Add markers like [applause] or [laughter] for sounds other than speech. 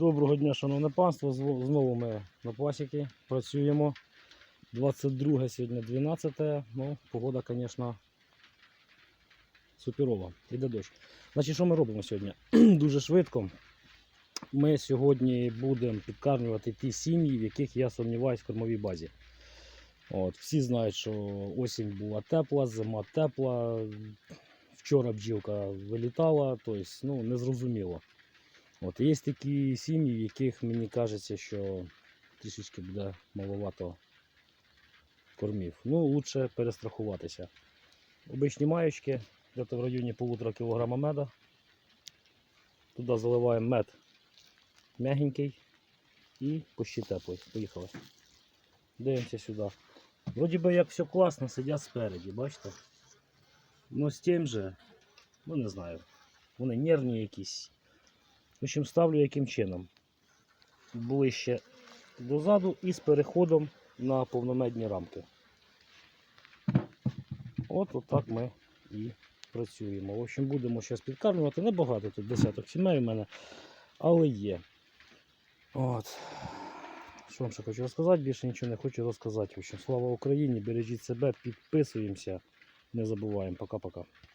Доброго дня, шановне панство. Знову ми на пасіки працюємо. 22 сьогодні 12. Ну, погода, звісно, суперова. Іде дощ. Значить, що ми робимо сьогодні? [clears throat] Дуже швидко. Ми сьогодні будемо підкармлювати ті сім'ї, в яких я сумніваюся в кормовій базі. От, всі знають, що осінь була тепла, зима тепла. Вчора бджілка вилітала, тобто ну, незрозуміло. От є такі сім'ї, в яких мені кажеться, що трішечки буде маловато кормів. Ну, лучше перестрахуватися. Обичні маєчки, десь в районі полутора кілограма меда. Туди заливаємо мед м'ягенький і почти теплий. Поїхали. Дивимося сюди. Вроді би як все класно, сидять спереді, бачите? Ну з тим же, ну не знаю, вони нервні якісь. Общем, ставлю яким чином. Ближче дозаду і з переходом на повномедні рамки. От отак ми і працюємо. В общем, будемо зараз підкармлювати. Небагато тут десяток сімей у мене, але є. От. Що вам ще хочу розказати? Більше нічого не хочу розказати. В общем, слава Україні, бережіть себе, підписуємося. Не забуваємо. Пока-пока.